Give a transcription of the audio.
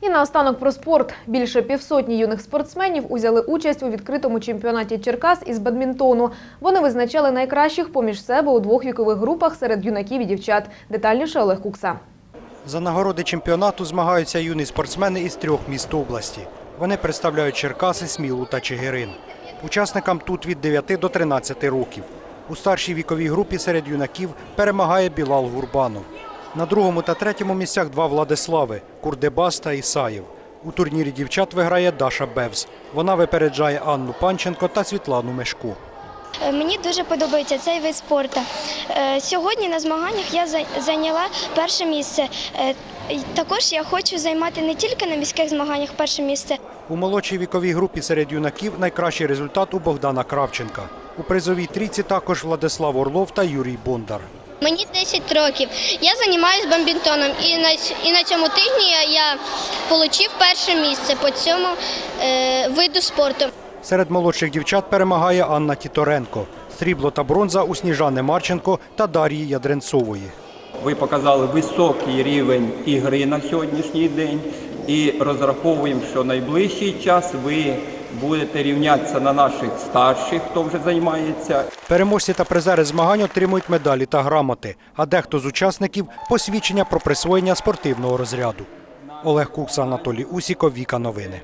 І наостанок про спорт. Більше півсотні юних спортсменів узяли участь у відкритому чемпіонаті Черкас із бадмінтону. Вони визначали найкращих поміж себе у двох вікових групах серед юнаків і дівчат. Детальніше Олег Кукса. За нагороди чемпіонату змагаються юні спортсмени із трьох міст області. Вони представляють Черкаси, Смілу та Чигирин. Учасникам тут від 9 до 13 років. У старшій віковій групі серед юнаків перемагає Білал Гурбанов. На другому та третьому місцях два Владислави Курдебас та Ісаєв. У турнірі дівчат виграє Даша Бевз. Вона випереджає Анну Панченко та Світлану Мешку. Е, Мені дуже подобається цей вид спорту. Е, Сьогодні на змаганнях я зайняла перше місце. Е, Також я хочу займати не тільки на міських змаганнях перше місце. У молодшій віковій групі серед юнаків найкращий результат у Богдана Кравченка. У призовій трійці також Владислав Орлов та Юрій Бондар. Мені 10 років. Я займаюся бамбінтоном і на, і на цьому тижні я, я отримав перше місце по цьому е, виду спорту. Серед молодших дівчат перемагає Анна Тіторенко. Срібло та бронза у Сніжани Марченко та Дар'ї Ядренцової. Ви показали високий рівень ігри на сьогоднішній день і розраховуємо, що найближчий час ви будете рівнятися на наших старших, хто вже займається, Переможці та призери змагань отримують медалі та грамоти, а дехто з учасників посвідчення про присвоєння спортивного розряду. Олег Кукса, Анатолій Усіков, Віка Новини.